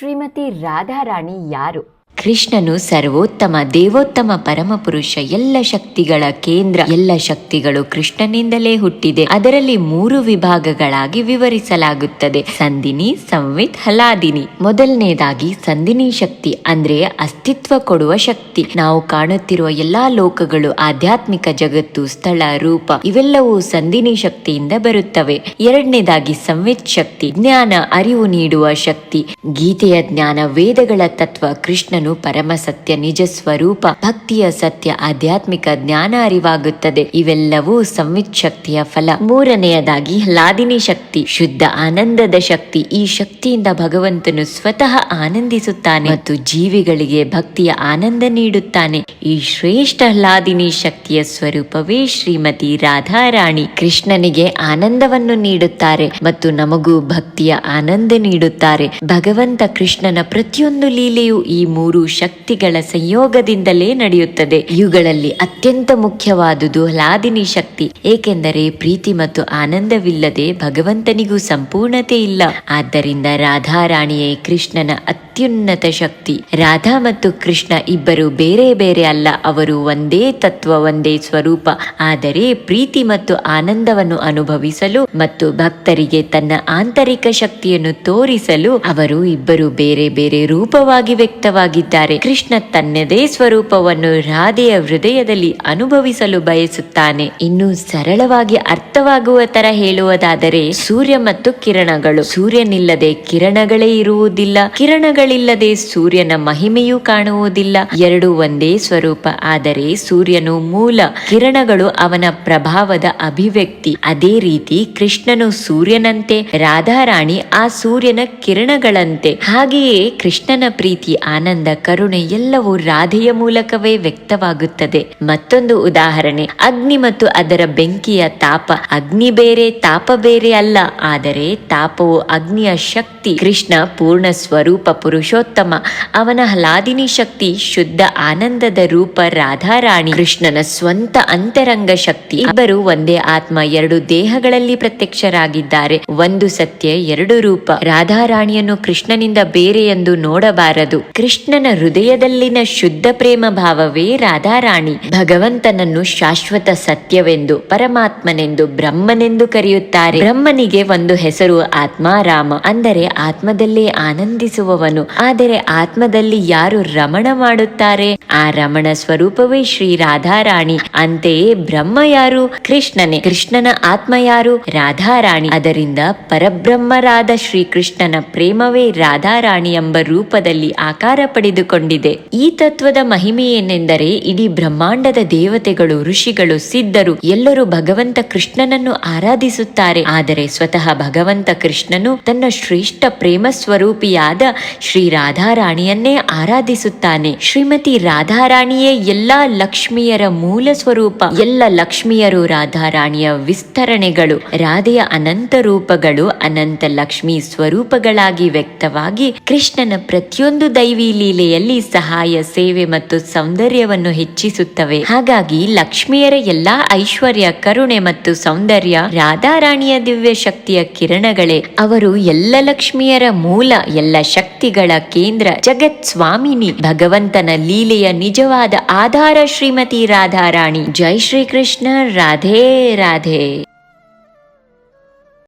ಶ್ರೀಮತಿ ರಾಧಾರಾಣಿ ಯಾರು? ಕೃಷ್ಣನು ಸರ್ವೋತ್ತಮ, ದೇವೋತ್ತಮ ಪರಮಪುರುಷ ಎಲ್ಲ ಶಕ್ತಿಗಳ ಕೇಂದ್ರ, ಎಲ್ಲ ಶಕ್ತಿಗಳು ಕೃಷ್ಣನಿಂದಲೇ ಹುಟ್ಟಿದೆ. ಅದರಲ್ಲಿ ಮೂರು ವಿಭಾಗಗಳಾಗಿ ವಿವರಿಸಲಾಗುತ್ತದೆ. ಸಂದಿನಿ, ಸಂವಿತ್, ಹಲಾದಿನಿ. ಮೊದಲನೇದಾಗಿ ಸಂದಿನಿ ಶಕ್ತಿ, ಅಂದ್ರೆ ಅಸ್ತಿತ್ವ ಕೊಡುವ ಶಕ್ತಿ. ನಾವು ಕಾಣುತ್ತಿರುವ ಎಲ್ಲಾ ಲೋಕಗಳು, ಆಧ್ಯಾತ್ಮಿಕ ಜಗತ್ತು, ಸ್ಥಳ, ರೂಪ, ಇವೆಲ್ಲವೂ ಸಂದಿನಿ ಶಕ್ತಿಯಿಂದ ಬರುತ್ತವೆ. ಎರಡನೇದಾಗಿ ಸಂವಿತ್ ಶಕ್ತಿ, ಜ್ಞಾನ, ಅರಿವು ನೀಡುವ ಶಕ್ತಿ. ಗೀತೆಯ ಜ್ಞಾನ, ವೇದಗಳ ತತ್ವ ಕೃಷ್ಣನು ಪರಮ ಸತ್ಯ ನಿಜ ಸ್ವರೂಪ ಭಕ್ತಿಯ ಸತ್ಯ ಆಧ್ಯಾತ್ಮಿಕ ಜ್ಞಾನ ಅರಿವಾಗುತ್ತದೆ. ಇವೆಲ್ಲವೂ ಸಂವಿತ್ ಶಕ್ತಿಯ ಫಲ. ಮೂರನೆಯದಾಗಿ ಲಾದಿನಿ ಶಕ್ತಿ, ಶುದ್ಧ ಆನಂದದ ಶಕ್ತಿ. ಈ ಶಕ್ತಿಯಿಂದ ಭಗವಂತನು ಸ್ವತಃ ಆನಂದಿಸುತ್ತಾನೆ ಮತ್ತು ಜೀವಿಗಳಿಗೆ ಭಕ್ತಿಯ ಆನಂದ ನೀಡುತ್ತಾನೆ. ಈ ಶ್ರೇಷ್ಠ ಹ್ಲಾದಿನಿ ಶಕ್ತಿಯ ಸ್ವರೂಪವೇ ಶ್ರೀಮತಿ ರಾಧಾರಾಣಿ. ಕೃಷ್ಣನಿಗೆ ಆನಂದವನ್ನು ನೀಡುತ್ತಾರೆ ಮತ್ತು ನಮಗೂ ಭಕ್ತಿಯ ಆನಂದ ನೀಡುತ್ತಾರೆ. ಭಗವಂತ ಕೃಷ್ಣನ ಪ್ರತಿಯೊಂದು ಲೀಲೆಯು ಈ ಮೂರು ಶಕ್ತಿಗಳ ಸಂಯೋಗದಿಂದಲೇ ನಡೆಯುತ್ತದೆ. ಇವುಗಳಲ್ಲಿ ಅತ್ಯಂತ ಮುಖ್ಯವಾದುದು ಹ್ಲಾದಿನಿ ಶಕ್ತಿ. ಏಕೆಂದರೆ ಪ್ರೀತಿ ಮತ್ತು ಆನಂದವಿಲ್ಲದೆ ಭಗವಂತನಿಗೂ ಸಂಪೂರ್ಣತೆ ಇಲ್ಲ. ಆದ್ದರಿಂದ ರಾಧಾರಾಣಿಯೇ ಕೃಷ್ಣನ ಅತ್ಯುನ್ನತ ಶಕ್ತಿ. ರಾಧಾ ಮತ್ತು ಕೃಷ್ಣ ಇಬ್ಬರು ಬೇರೆ ಬೇರೆ ಅಲ್ಲ. ಅವರು ಒಂದೇ ತತ್ವ, ಒಂದೇ ಸ್ವರೂಪ. ಆದರೆ ಪ್ರೀತಿ ಮತ್ತು ಆನಂದವನ್ನು ಅನುಭವಿಸಲು ಮತ್ತು ಭಕ್ತರಿಗೆ ತನ್ನ ಆಂತರಿಕ ಶಕ್ತಿಯನ್ನು ತೋರಿಸಲು ಅವರು ಇಬ್ಬರು ಬೇರೆ ಬೇರೆ ರೂಪವಾಗಿ ವ್ಯಕ್ತವಾಗಿದ್ದಾರೆ. ಕೃಷ್ಣ ತನ್ನದೇ ಸ್ವರೂಪವನ್ನು ರಾಧೆಯ ಹೃದಯದಲ್ಲಿ ಅನುಭವಿಸಲು ಬಯಸುತ್ತಾನೆ. ಇನ್ನು ಸರಳವಾಗಿ ಅರ್ಥವಾಗುವ ತರ ಹೇಳುವುದಾದರೆ, ಸೂರ್ಯ ಮತ್ತು ಕಿರಣಗಳು. ಸೂರ್ಯನಿಲ್ಲದೆ ಕಿರಣಗಳೇ ಇರುವುದಿಲ್ಲ. ಕಿರಣಗಳಿಲ್ಲದೆ ಸೂರ್ಯನ ಮಹಿಮೆಯೂ ಕಾಣುವುದಿಲ್ಲ. ಎರಡು ಒಂದೇ ಸ್ವರೂಪ. ಆದರೆ ಸೂರ್ಯನು ಮೂಲ. ಕಿರಣಗಳು ಅವನ ಪ್ರಭಾವದ ಅಭಿವ್ಯಕ್ತಿ. ಅದೇ ರೀತಿ ಕೃಷ್ಣನು ಸೂರ್ಯನಂತೆ, ರಾಧಾರಾಣಿ ಆ ಸೂರ್ಯನ ಕಿರಣಗಳಂತೆ. ಹಾಗೆಯೇ ಕೃಷ್ಣನ ಪ್ರೀತಿ ಆನಂದ ಕರುಣೆ ಎಲ್ಲವೂ ರಾಧೆಯ ಮೂಲಕವೇ ವ್ಯಕ್ತವಾಗುತ್ತದೆ. ಮತ್ತೊಂದು ಉದಾಹರಣೆ, ಅಗ್ನಿ ಮತ್ತು ಅದರ ಬೆಂಕಿಯ ತಾಪ. ಅಗ್ನಿ ಬೇರೆ, ತಾಪ ಬೇರೆ ಅಲ್ಲ, ಆದರೆ ತಾಪವು ಅಗ್ನಿಯ ಶಕ್ತಿ. ಕೃಷ್ಣ ಪೂರ್ಣ ಸ್ವರೂಪ ಪುರುಷೋತ್ತಮ. ಅವನ ಹಲಾದಿನಿ ಶಕ್ತಿ, ಶುದ್ಧ ಆನಂದದ ರೂಪ ರಾಧಾರಾಣಿ. ಕೃಷ್ಣನ ಸ್ವಂತ ಅಂತರಂಗ ಶಕ್ತಿ. ಇಬ್ಬರು ಒಂದೇ ಆತ್ಮ, ಎರಡು ದೇಹಗಳಲ್ಲಿ ಪ್ರತ್ಯಕ್ಷರಾಗಿದ್ದಾರೆ. ಒಂದು ಸತ್ಯ, ಎರಡು ರೂಪ. ರಾಧಾರಾಣಿಯನ್ನು ಕೃಷ್ಣನಿಂದ ಬೇರೆ ಎಂದು ನೋಡಬಾರದು. ಕೃಷ್ಣನ ಹೃದಯದಲ್ಲಿನ ಶುದ್ಧ ಪ್ರೇಮ ಭಾವವೇ ರಾಧಾರಾಣಿ. ಭಗವಂತನನ್ನು ಶಾಶ್ವತ ಸತ್ಯವೆಂದು, ಪರಮಾತ್ಮನೆಂದು, ಬ್ರಹ್ಮನೆಂದು ಕರೆಯುತ್ತಾರೆ. ಬ್ರಹ್ಮನಿಗೆ ಒಂದು ಹೆಸರು ಆತ್ಮಾರಾಮ, ಅಂದರೆ ಆತ್ಮದಲ್ಲೇ ಆನಂದಿಸುವವನು. ಆದರೆ ಆತ್ಮದಲ್ಲಿ ಯಾರು ರಮಣ ಮಾಡುತ್ತಾರೆ? ಆ ರಮಣ ಸ್ವರೂಪವೇ ಶ್ರೀ ರಾಧಾರಾಣಿ. ಅಂತೆಯೇ ಬ್ರಹ್ಮ ಯಾರು? ಕೃಷ್ಣನೇ. ಕೃಷ್ಣನ ಆತ್ಮ ಯಾರು? ರಾಧಾರಾಣಿ. ಅದರಿಂದ ಪರಬ್ರಹ್ಮರಾದ ಶ್ರೀ ಕೃಷ್ಣನ ಪ್ರೇಮವೇ ರಾಧಾರಾಣಿ ಎಂಬ ರೂಪದಲ್ಲಿ ಆಕಾರ ಪಡೆದುಕೊಂಡಿದೆ ಈ ತತ್ವದ ಮಹಿಮೆಯೇನೆಂದರೆ ಇಡೀ ಬ್ರಹ್ಮಾಂಡದ ದೇವತೆಗಳು, ಋಷಿಗಳು, ಸಿದ್ಧರು ಎಲ್ಲರೂ ಭಗವಂತ ಕೃಷ್ಣನನ್ನು ಆರಾಧಿಸುತ್ತಾರೆ. ಆದರೆ ಸ್ವತಃ ಭಗವಂತ ಕೃಷ್ಣನು ತನ್ನ ಶ್ರೇಷ್ಠ ಪ್ರೇಮ ಸ್ವರೂಪಿಯಾದ ಶ್ರೀ ರಾಧಾರಾಣಿಯನ್ನೇ ಆರಾಧಿಸುತ್ತಾನೆ. ಶ್ರೀಮತಿ ರಾಧಾರಾಣಿಯೇ ಎಲ್ಲಾ ಲಕ್ಷ್ಮಿಯರ ಮೂಲ ಸ್ವರೂಪ. ಎಲ್ಲ ಲಕ್ಷ್ಮಿಯರು ರಾಧಾರಾಣಿಯ ವಿಸ್ತರಣೆಗಳು. ರಾಧೆಯ ಅನಂತ ರೂಪಗಳು ಅನಂತ ಲಕ್ಷ್ಮಿ ಸ್ವರೂಪಗಳಾಗಿ ವ್ಯಕ್ತವಾಗಿ ಕೃಷ್ಣನ ಪ್ರತಿಯೊಂದು ದೈವಿ ಲೀಲೆಯಲ್ಲಿ ಸಹಾಯ, ಸೇವೆ ಮತ್ತು ಸೌಂದರ್ಯವನ್ನು ಹೆಚ್ಚಿಸುತ್ತವೆ. ಹಾಗಾಗಿ ಲಕ್ಷ್ಮಿಯರ ಎಲ್ಲಾ ಐಶ್ವರ್ಯ, ಕರುಣೆ ಮತ್ತು ಸೌಂದರ್ಯ ರಾಧಾರಾಣಿಯ ದಿವ್ಯ ಶಕ್ತಿಯ ಕಿರಣಗಳೇ. ಅವರು ಎಲ್ಲ ಲಕ್ಷ್ಮಿಯರ ಮೂಲ, ಎಲ್ಲ ಶಕ್ತಿಗಳ ಕೇಂದ್ರ ಜಗತ್ ಸ್ವಾಮಿನಿ. ಭಗವಂತನ ಲೀಲೆಯ ನಿಜವಾದ ಆಧಾರ ಶ್ರೀಮತಿ ರಾಧಾರಾಣಿ. ಜೈ ಶ್ರೀ ಕೃಷ್ಣ ರಾಧೇ ರಾಧೇ.